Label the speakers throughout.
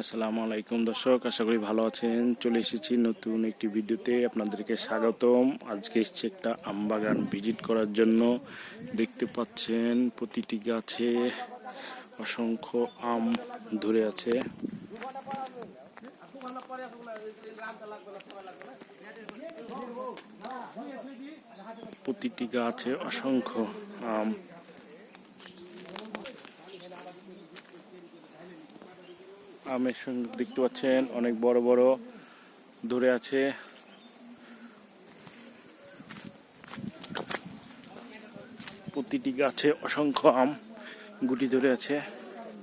Speaker 1: আসসালামু আলাইকুম দর্শক, আশা করি ভালো আছেন। চলে এসেছি নতুন একটি ভিডিওতে। আপনাদেরকে স্বাগতম। আজকে এসেছি একটা আম বাগান ভিজিট করার জন্য। দেখতে পাচ্ছেন প্রতিটি গাছে অসংখ্য আম ধরে আছে। প্রতিটি গাছে অসংখ্য আম আমের সঙ্গে দেখতে পাচ্ছেন, অনেক বড় বড় ধরে আছে। প্রতিটি গাছে অসংখ্য আম গুটি ধরে আছে,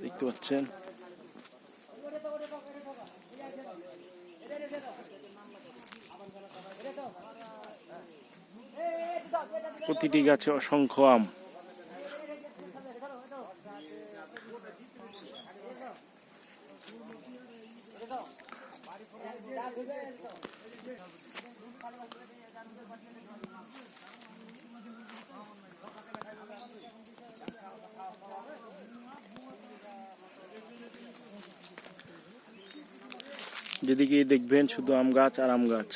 Speaker 1: দেখতে পাচ্ছেন। প্রতিটি গাছে অসংখ্য আম। যেদিকে দেখবেন শুধু আম গাছ আর আম গাছ।